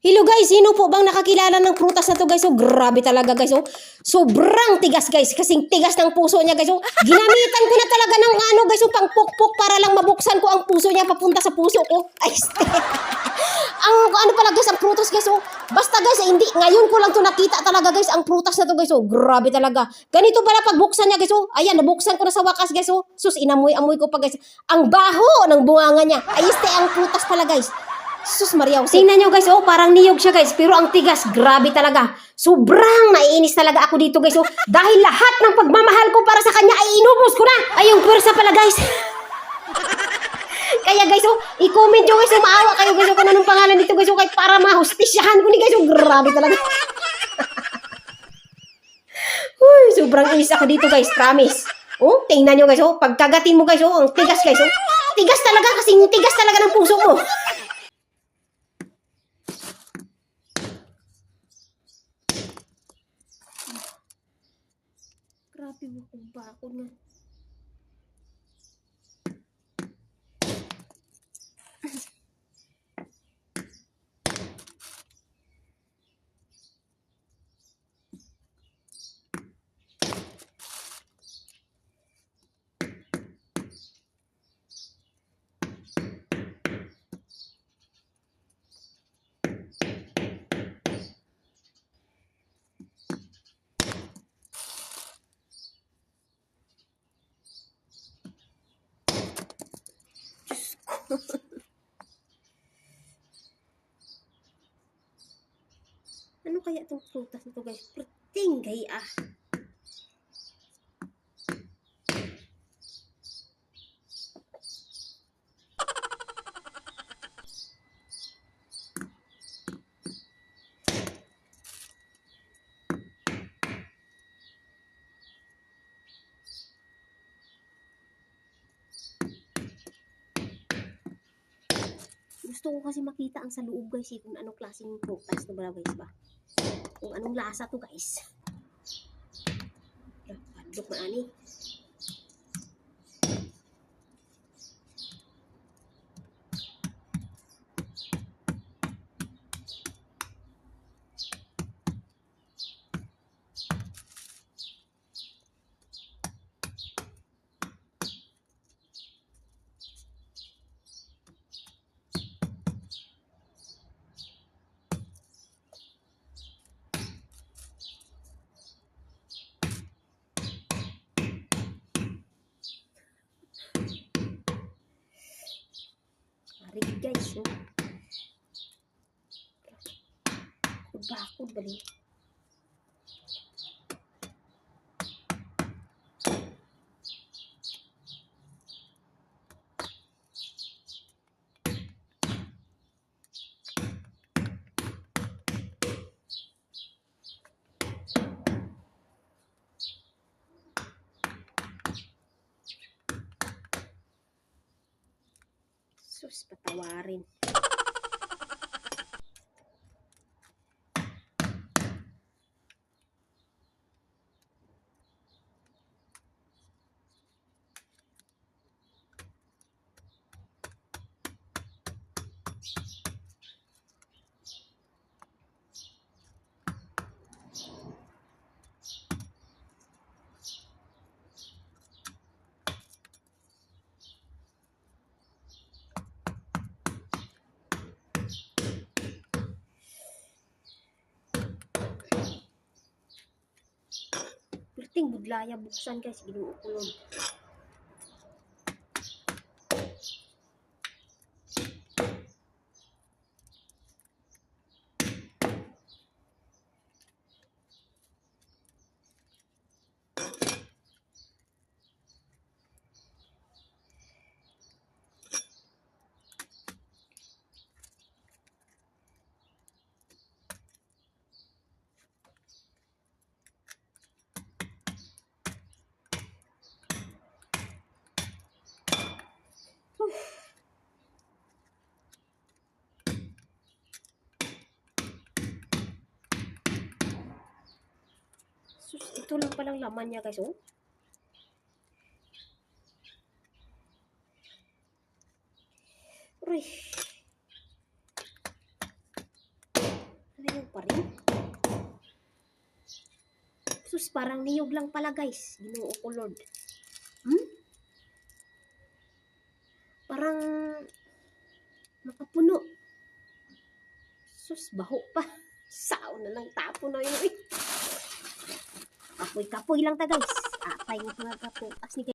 Hello guys, sino po bang nakakilala ng prutas na to guys? So grabe talaga guys. Oh. Sobrang tigas guys. Kasing tigas ng puso niya guys. Oh. Ginamitan ko na talaga ng ano guys. Oh, pang pukpok para lang mabuksan ko ang puso niya papunta sa puso ko. Ay, ang ano pala guys, ang prutas guys. Oh. Basta guys, hindi. Ngayon ko lang to nakita talaga guys. Ang prutas na to guys. Oh. Grabe talaga. Ganito pala pagbuksan niya guys. Oh. Ayan, nabuksan ko na sa wakas guys. Oh. Sus, inamoy-amoy ko pa guys. Ang baho ng bunganga niya. Ay, este, ang prutas pala guys. Sus Maria, tingnan nyo guys, oh, parang niyog siya guys, pero ang tigas, grabe talaga. Sobrang naiinis talaga ako dito guys, oh, dahil lahat ng pagmamahal ko para sa kanya ay inubos ko na. Ay, yung pwersa pala guys. Kaya guys, oh, i-comment nyo guys, oh, maawa kayo guys, oh, kung anong pangalan dito guys, oh, kahit para mahustisyahan ko ni guys, oh, grabe talaga. Uy, sobrang inis ako dito guys, promise. Oh, tingnan nyo guys, oh, pagkagatin mo guys, oh, ang tigas guys, oh. Tigas talaga kasi tigas talaga ng puso mo. Grabe mo kung bakod nga. Ano kaya itong prutas na to guys? Prating gaya. Gusto ko kasi makita ang sa loob guys eh, kung anong klaseng prutas na ba guys ba? Kung anong lasa to guys. Padlok na ani. Marigid guys. Oh. terus petawarin Perting budlaya buksan guys, ginuo ko ito lang palang laman niya guys, oh. Uy. niyog pa rin. Sus, parang niyog lang pala guys. Ginoo ko Lord. Hmm? Parang nakapuno. Sus, baho pa. Sao na lang tapo na yun. eh. Kapoy-kapoy lang ta guys. Apay nga mga kaputas ni